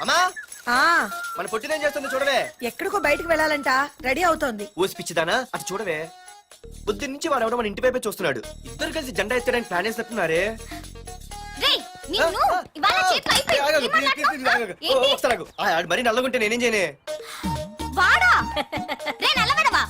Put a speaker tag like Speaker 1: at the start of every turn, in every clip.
Speaker 1: అమ్మా!
Speaker 2: ఆ.
Speaker 1: మన పొట్టినేం చేస్తుంది చూడవే?
Speaker 2: ఎక్కడికో బయటికి వెళ్ళాలంట. రెడీ అవుతోంది.
Speaker 1: ఊసి పిచ్చిదానా? అటు చూడవే. బుద్ధి నుంచి వాడు ఎవడో మన ఇంటి వైపే చూస్తున్నాడు. ఇద్దరు కలిసి జెండా ఎత్తడానికి ప్లాన్ చేస్తున్నారే
Speaker 3: రేయ్ నిన్ను ఇవాళ చేతులు అయిపోయి ఏం మాట్లాడుతున్నావ్? ఏంటి?
Speaker 1: మరి నల్లగుంటే నేనేం చేయనే?
Speaker 3: వాడా? రే నల్లబడవా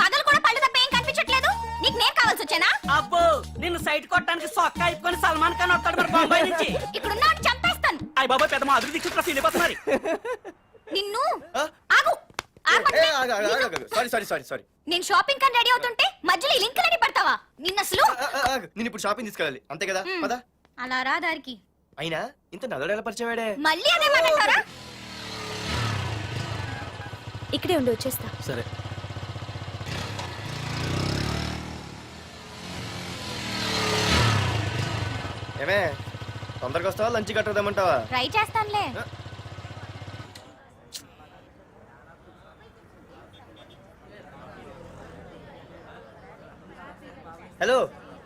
Speaker 3: పగలు కూడా పళ్ళు తప్ప ఏం కనిపించట్లేదు? నీకు నేను కావాల్సి వచ్చానా?
Speaker 4: అబ్బో నిన్ను సైట్ కొట్టడానికి సొక్క అయిపోయి సల్మాన్ ఖాన్ వస్తాడు మరి బొంబాయి నుంచి.
Speaker 3: ఇక్కడ ఉన్న చంపేస్తాను.
Speaker 4: అయ్య బాబా పెద్ద మా అభివృద్ధి చుట్టూ వెళ్ళిపోతున్నారు
Speaker 3: నిన్ను?
Speaker 1: ఆ?
Speaker 3: ఆగు. ఆగు.
Speaker 1: సారీ సారీ సారీ సారీ
Speaker 3: నేను షాపింగ్ కని రెడీ అవుతుంటే మధ్యలో ఈ లింకులని పడతావా? నిన్న అసలు
Speaker 1: నేను ఇప్పుడు షాపింగ్ తీసుకెళ్ళాలి. అంతే కదా. పదా.
Speaker 3: అలా రా దారికి.
Speaker 1: అయినా ఇంత నల్లడు ఎలా పరిచయం వాడే
Speaker 3: మళ్ళీ అదే మాట్లాడతారా
Speaker 5: ఇక్కడే ఉండి వచ్చేస్తా.
Speaker 1: సరే. ఏమే తొందరగా వస్తావా? లంచ్ కట్టదామంటావా
Speaker 3: ట్రై చేస్తానులే.
Speaker 1: హలో.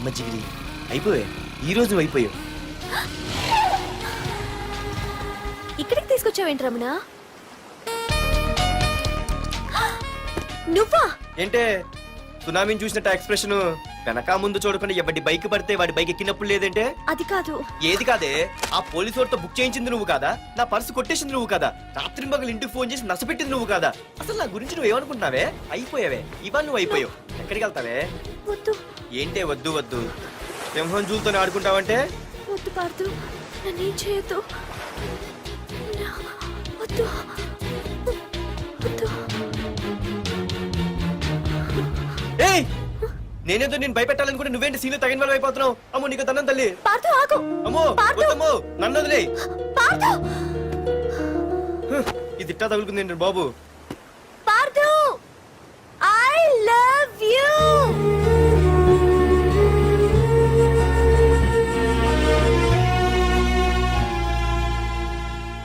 Speaker 1: అమ్మ జిగిరి. అయిపోయా. ఈ రోజు నువ్వు అయిపోయావు.
Speaker 5: ఇక్కడికి తీసుకొచ్చావేంటి రమణ? నువ్వా?
Speaker 1: ఏంటే? సునామీని చూసినట్టు ఎక్స్ప్రెషన్? వెనక ముందు చూడకుండా ఎవడి బైక్ పడితే వాడి బైక్ ఎక్కినప్పుడు లేదంటే?
Speaker 5: అది కాదు.
Speaker 1: ఏది కాదే? ఆ పోలీసు వాడితో బుక్ చేయించింది నువ్వు కాదా? నా పర్సు కొట్టేసింది నువ్వు కాదా? రాత్రి మగలు ఇంటికి ఫోన్ చేసి నసపెట్టింది నువ్వు కాదా? అసలు నా గురించి నువ్వు ఏమనుకుంటున్నావే అయిపోయావే. ఇవాళ నువ్వు అయిపోయావు. ఎక్కడికి వెళ్తావే?
Speaker 5: వద్దు.
Speaker 1: ఏంటే వద్దు వద్దు? సింహం జూలతో ఆడుకుంటావంటే?
Speaker 5: వద్దు పార్దు నన్నేం చేయొద్దు. నా- వద్దు. వద్దు.
Speaker 1: ఏయ్! నేనేదో నేను భయపెట్టాలనుకుంటే నువ్వేంటి సీన్లు తగిన వాళ్ళు అయిపోతున్నావు? అమ్మో నీకు తన్నం తల్లి.
Speaker 5: ఆగు.
Speaker 1: అమ్మో వద్దమ్మో నన్ను వదిలే.
Speaker 5: పార్దు.
Speaker 1: ఇది ఇట్టా తగులుకుంది ఏంటి బాబు?
Speaker 5: పార్దు ఐ లవ్ యూ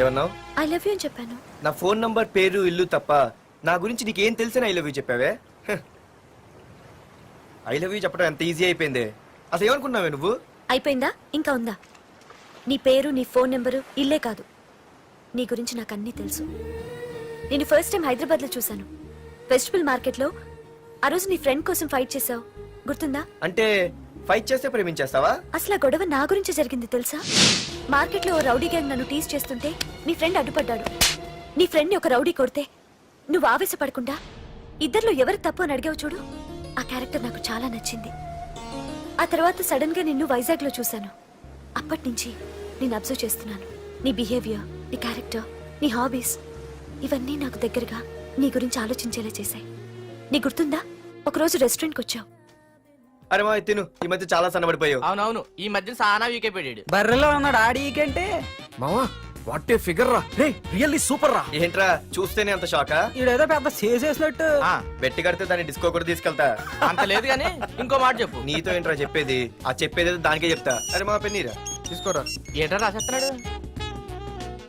Speaker 1: ఏమన్నావు?
Speaker 5: ఐ లవ్ యూ అని చెప్పాను.
Speaker 1: నా ఫోన్ నంబర్ పేరు ఇల్లు తప్ప నా గురించి నీకేం తెలిసిన ఐ లవ్ యూ చెప్పావే? ఐ లవ్ యూ చెప్పడం ఎంత ఈజీ అయిపోయింది. అసలు ఏమనుకున్నావే నువ్వు?
Speaker 5: అయిపోయిందా? ఇంకా ఉందా? నీ పేరు నీ ఫోన్ నెంబరు ఇల్లే కాదు. నీ గురించి నాకు అన్నీ తెలుసు. నేను ఫస్ట్ టైం హైదరాబాద్లో చూశాను. వెజిటబుల్ మార్కెట్లో ఆ రోజు నీ ఫ్రెండ్ కోసం ఫైట్ చేసావు గుర్తుందా?
Speaker 1: అంటే ఫైట్ చేస్తే ప్రేమించేస్తావా?
Speaker 5: అసలు ఆ గొడవ నా గురించి జరిగింది తెలుసా? మార్కెట్లో ఓ రౌడీ గ్యాంగ్ నన్ను టీజ్ చేస్తుంటే నీ ఫ్రెండ్ అడ్డుపడ్డాడు. నీ ఫ్రెండ్ ఒక రౌడీ కొడితే నువ్వు ఆవేశపడకుండా ఇద్దర్లో ఎవరు తప్పు అని అడిగావు చూడు? ఆ క్యారెక్టర్ నాకు చాలా నచ్చింది. ఆ తర్వాత సడన్గా నిన్ను వైజాగ్లో చూశాను. అప్పటి నుంచి నేను అబ్జర్వ్ చేస్తున్నాను. నీ బిహేవియర్ నీ క్యారెక్టర్ నీ హాబీస్ ఇవన్నీ నాకు దగ్గరగా నీ గురించి ఆలోచించేలా చేశాయి. నీ గుర్తుందా? ఒకరోజు రెస్టారెంట్కి వచ్చావు.
Speaker 1: అరే మా తిను. ఈ మధ్య చాలా సన్నబడిపోయావు.
Speaker 6: అవునవును ఈ మధ్య సానా వీకే పెట్టాడు
Speaker 7: బర్రెలో ఉన్నాడు ఆడీకంటే
Speaker 8: మావా వాట్ ఏ ఫిగర్ రా. రే రియల్లీ సూపర్ రా.
Speaker 1: ఏంట్రా చూస్తేనే అంత షాకా?
Speaker 7: ఈడేదో పెద్ద చేసేసినట్టు
Speaker 6: ఆ,
Speaker 1: బెట్టి కడితే దాన్ని డిస్కో కూడా తీసుకెళ్తా.
Speaker 6: అంత లేదు కానీ ఇంకో మాట చెప్పు.
Speaker 1: నీతో ఏంట్రా చెప్పేది? ఆ చెప్పేది ఏదో దానికే చెప్తా. అరే మా పెన్నీరా.
Speaker 8: తీసుకోరా.
Speaker 6: ఏటా రాసేస్తున్నాడు?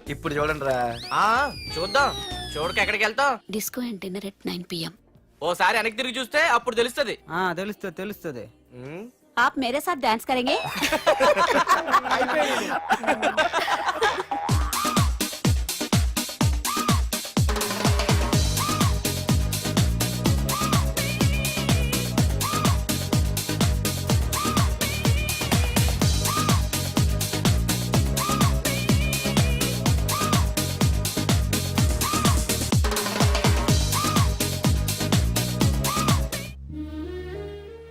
Speaker 1: ఇప్పుడు చూడండి రా
Speaker 6: ఆ చూద్దాం. చూడక ఎక్కడికి వెళ్తాం?
Speaker 9: Disco and dinner at nine PM
Speaker 6: ఓసారి వెనక్కి తిరిగి చూస్తే అప్పుడు తెలుస్తది
Speaker 7: ఆ తెలుస్తుంది తెలుస్తుంది
Speaker 9: आप मेरे साथ डांस करेंगे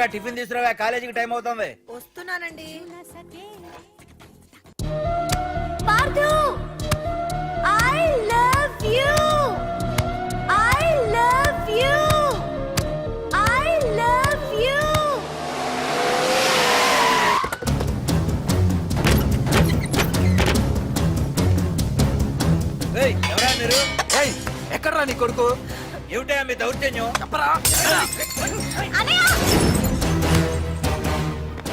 Speaker 7: తొందరగా టిఫిన్ తీసుకురావా కాలేజీకి టైం అవుతుంది.
Speaker 2: వస్తున్నానండి.
Speaker 5: I love you I love you I love you
Speaker 7: ఎవరా మీరు?
Speaker 8: ఎక్కడ్రా నీ కొడుకు?
Speaker 7: ఏమిటా మీ దౌర్జన్యం?
Speaker 8: చెప్పరా? తరలేదా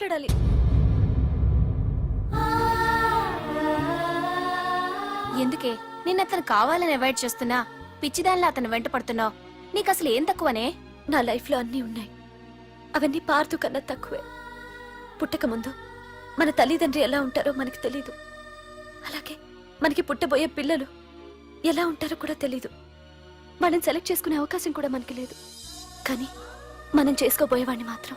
Speaker 5: మాట్లాడాలి.
Speaker 3: ఎందుకే? నిన్న అతను కావాలని అవాయిడ్ చేస్తున్నా పిచ్చిదానిలో అతను వెంట పడుతున్నావు. నీకు అసలు ఏం తక్కువనే?
Speaker 5: నా లైఫ్లో అన్నీ ఉన్నాయి. అవన్నీ పార్దు కన్నా తక్కువే. పుట్టక ముందు మన తల్లిదండ్రి ఎలా ఉంటారో మనకి తెలీదు. అలాగే మనకి పుట్టబోయే పిల్లలు ఎలా ఉంటారో కూడా తెలీదు. మనం సెలెక్ట్ చేసుకునే అవకాశం కూడా మనకి లేదు. కానీ మనం చేసుకోబోయేవాడిని మాత్రం.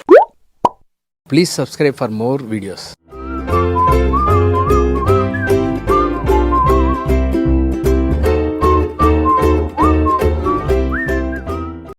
Speaker 10: Please subscribe for more videos